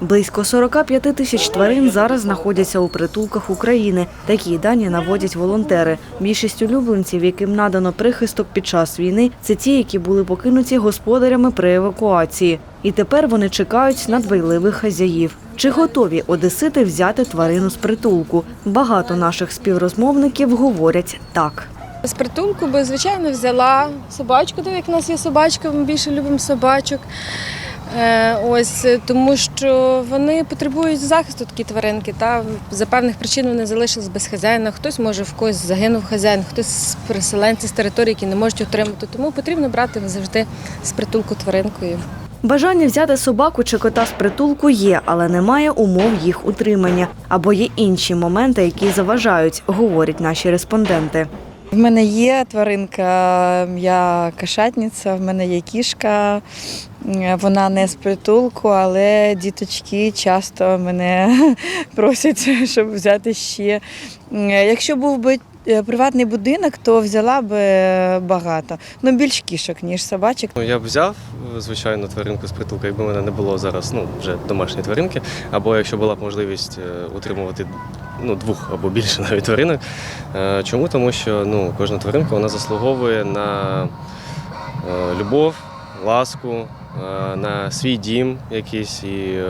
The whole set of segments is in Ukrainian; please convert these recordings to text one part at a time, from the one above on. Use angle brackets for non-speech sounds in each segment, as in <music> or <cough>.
Близько 45 тисяч тварин зараз знаходяться у притулках України. Такі дані наводять волонтери. Більшість улюбленців, яким надано прихисток під час війни, це ті, які були покинуті господарями при евакуації. І тепер вони чекають на дбайливих хазяїв. Чи готові одесити взяти тварину з притулку? Багато наших співрозмовників говорять так. З притулку би, звичайно, взяла собачку, так як в нас є собачка, ми більше любимо собачок. Е, ось е, тому, що вони потребують захисту такі тваринки. Та за певних причин вони залишились без хазяїна. Хтось може в когось загинув хазяїн, хтось з переселенці з території, які не можуть отримати. Тому потрібно брати завжди з притулку тваринкою. Бажання взяти собаку чи кота з притулку є, але немає умов їх утримання. Або є інші моменти, які заважають, говорять наші респонденти. В мене є тваринка, я кошатниця, в мене є кішка. Вона не з притулку, але діточки часто мене <laughs> просять, щоб взяти ще. Якщо був би е, приватний будинок, то взяла б багато. Ну, більш кішок, ніж собачок. Ну, я б взяв, звичайно, тваринку з притулку, якби в мене не було зараз ну, вже домашні тваринки, або якщо була б можливість е, утримувати ну, двох або більше <laughs> навіть тваринок. Е, Чому? Тому що ну, кожна тваринка вона заслуговує на е, любов, ласку, е, на свій дім якийсь і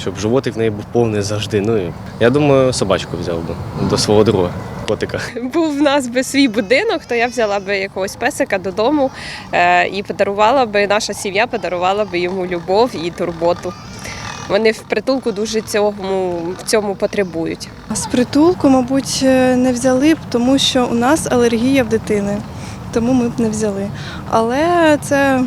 щоб животик в неї був повний завжди. Ну, я думаю, собачку взяв би до свого друга, котика. <laughs> був в нас би свій будинок, то я взяла би якогось песика додому і подарувала би, наша сім'я подарувала би йому любов і турботу. Вони в притулку дуже цьому, в цьому потребують. З притулку, мабуть, е, не взяли б, тому що у нас алергія в дитини. Тому ми б не взяли. Але це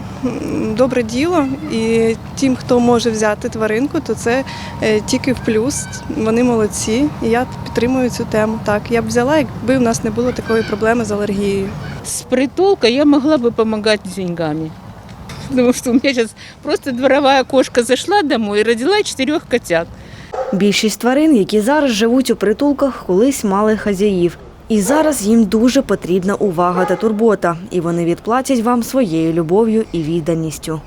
добре діло, і тим, хто може взяти тваринку, то це е, тільки в плюс. Вони молодці, і я підтримую цю тему. Так, я б взяла, якби в нас не було такої проблеми з алергією. С притулка я могла бы помогать деньгами. Потому что у меня сейчас просто дворовая кошка зашла домой и родила четырех котят. Більшість тварин, які зараз живуть у притулках, колись мали хазяїв. І зараз їм дуже потрібна увага та турбота, і вони відплатять вам своєю любов'ю і відданістю.